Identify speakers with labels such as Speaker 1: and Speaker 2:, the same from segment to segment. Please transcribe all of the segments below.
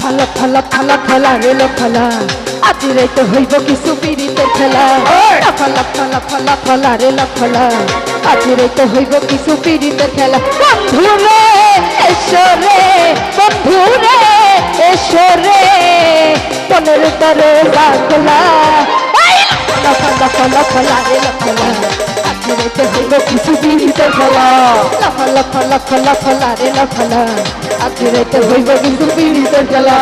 Speaker 1: ফালা ফালা ফালা ফালা রেল ফালা আজি রাইতে হইব কিছু পিড়িতে খেলা ফালা ফালা ফালা ফালা রেল ফালা আজি রাইতে হইব কিছু পিড়িতে খেলা বন্ধু রে এসো রে বন্ধু রে এসো রে মনের দরজা খোলা ফালা ফালা রেল ফালা আজি রাইতে হইব কিছু পিড়িতে খেলা ফালা ফালা ফালা রেল ফালা আজি রাইতে হইব কিছু পিড়িতে খেলা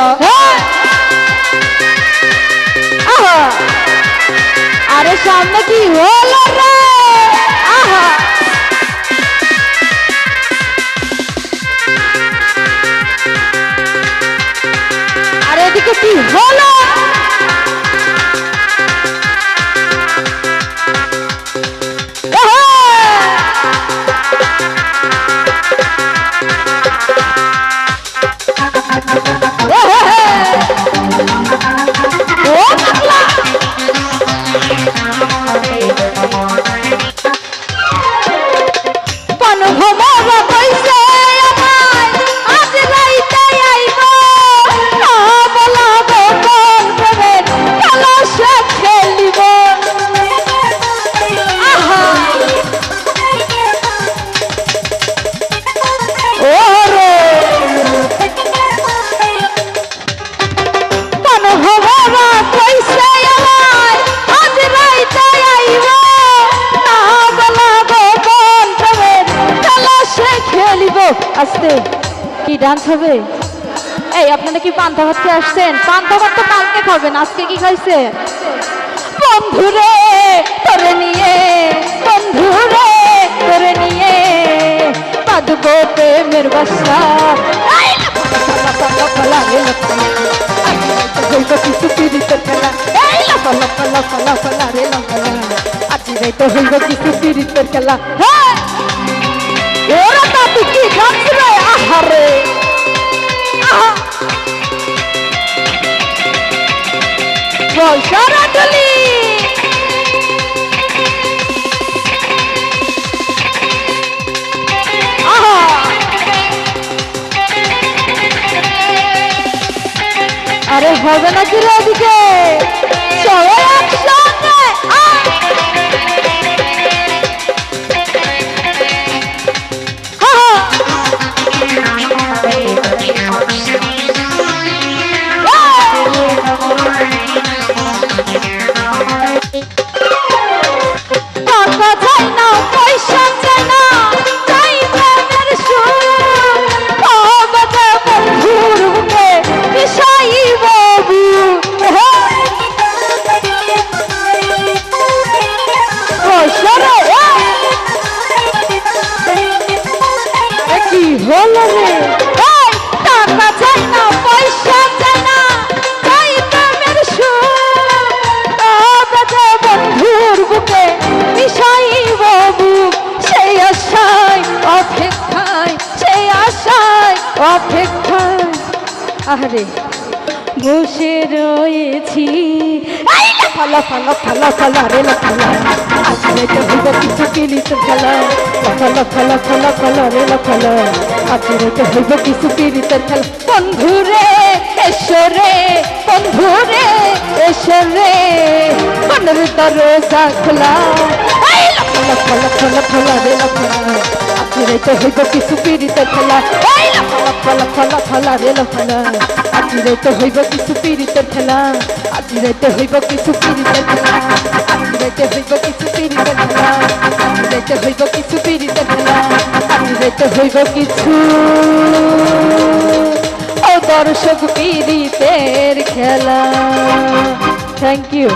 Speaker 1: আরে সামনে কি হলো? পান আস্তে কি ডান্স হবে এই আপনারা কি পান্তা ভাত খেয়ে আসছেন পান্তা ভাত তো কালকে খাবেন আজকে কি খাইছে বন্ধুরে তোরে নিয়ে বন্ধুরে তোরে নিয়ে বাঁধবো প্রেমের বাসা কিছু খেলা। রে। আজকে রাইতে হইব কিছু পিড়িতের খেলা হ্যাঁ বর্ষারা টলি আহা। আরে হবে না কি রে ওদিকে? সবাই বসে রয়েছি। ফালা ফালা ফালা ফালা মনের দরজা খোলা। রে আসলে তো হইব কিছু পিড়িতে খেলা। ফালা ফালা ফালা ফালা রে না ফালা। আজি রাইতে হইব কিছু পিড়িতের খেলা। আজি রাইতে হইব কিছু পিড়িতের খেলা। আজি রাইতে হইব কিছু পিড়িতের খেলা। আজি রাইতে হইব কিছু পিড়িতের খেলা। আজি রাইতে হইব কিছু। ও দর্শক পিড়িতের খেলা। Thank you